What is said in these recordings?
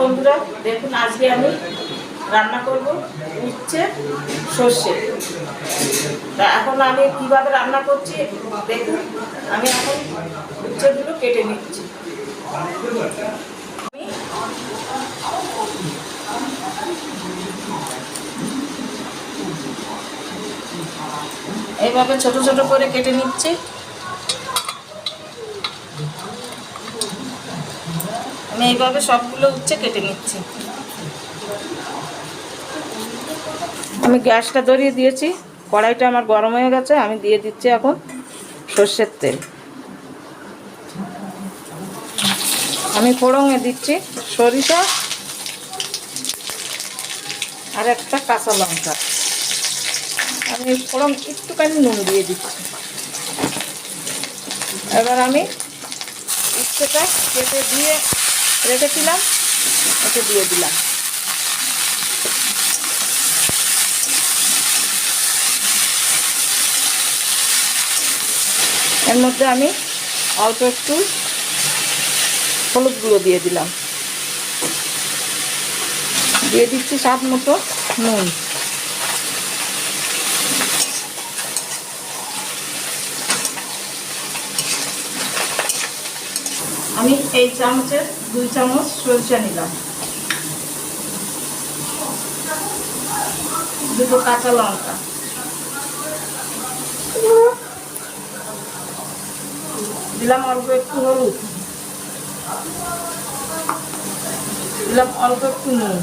বন্ধুরা, দেখুন, আজকে আমি রান্না করব উচ্ছে, সর্ষে। তা এখন আমি কীভাবে রান্না করছি, দেখুন, আমি এখন উচ্ছেগুলো কেটে নিচ্ছি। এইভাবে ছোট ছোট করে কেটে নিচ্ছি। আমি এইভাবে সবগুলো উচ্ছে কেটে নিচ্ছি। আমি গ্যাসটা ধরিয়ে দিয়েছি। কড়াইটা আমার গরম হয়ে গেছে, আমি দিয়ে দিচ্ছি এখন সর্ষের তেল। আমি ফোড়ঙে দিচ্ছি সরিষা আর একটা কাঁচা লঙ্কা। আমি ফোড়ন একটুখানি নুন দিয়ে দিচ্ছি। এবার আমি উচ্ছেটা কেটে দিয়ে রেখেছিলাম ওকে দিয়ে দিলাম। এর মধ্যে আমি অল্প একটু হলুদ গুঁড়ো দিয়ে দিলাম। দিয়ে দিচ্ছি সাত মতো নুন। আমি এই চামচের দুই চামচ সরষে নিলাম। দুটো কাঁচা লঙ্কা। দিলাম অল্প একটু হলুদ। দিলাম অল্প একটু নুন।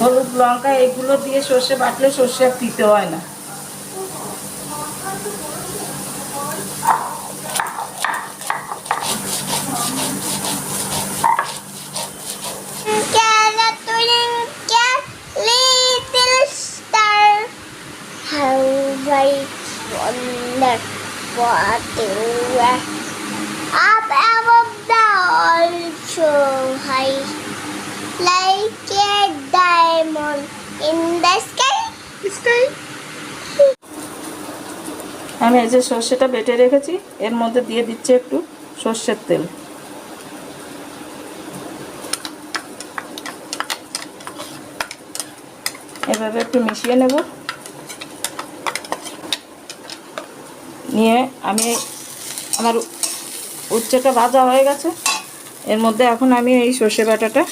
হলুদ লঙ্কা এগুলো দিয়ে সর্ষে বাটলে সর্ষে আর দিতে হয় না। Wonder what you are Up above the all so high Like a diamond in the sky Sky আমি এই যে সর্ষেটা বেটে রেখেছি এর মধ্যে দিয়ে দিচ্ছি একটু সর্ষের তেল এভাবে একটু মিশিয়ে নেব নিয়ে আমি আমার উচ্চটা ভাজা হয়ে গেছে। এর মধ্যে এখন আমি এই সর্ষে বাটাটা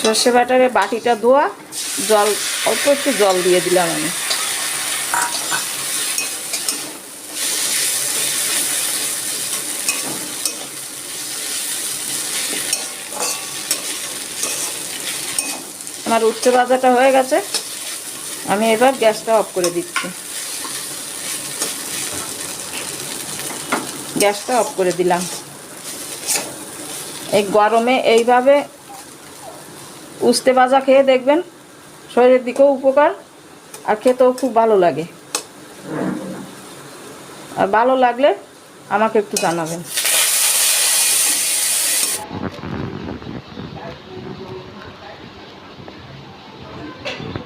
সর্ষে বাটারে বাটিটা ধোয়া, জল, অল্প একটু জল দিয়ে দিলাম আমি। আমার উচ্চ ভাজাটা হয়ে গেছে। আমি এবার গ্যাসটা অফ করে দিচ্ছি। গ্যাসটা অফ করে দিলাম। এই গরমে এইভাবে উস্তে ভাজা খেয়ে দেখবেন, শরীরের দিকেও উপকার আর খেতেও খুব ভালো লাগে। আর ভালো লাগলে আমাকে একটু জানাবেন।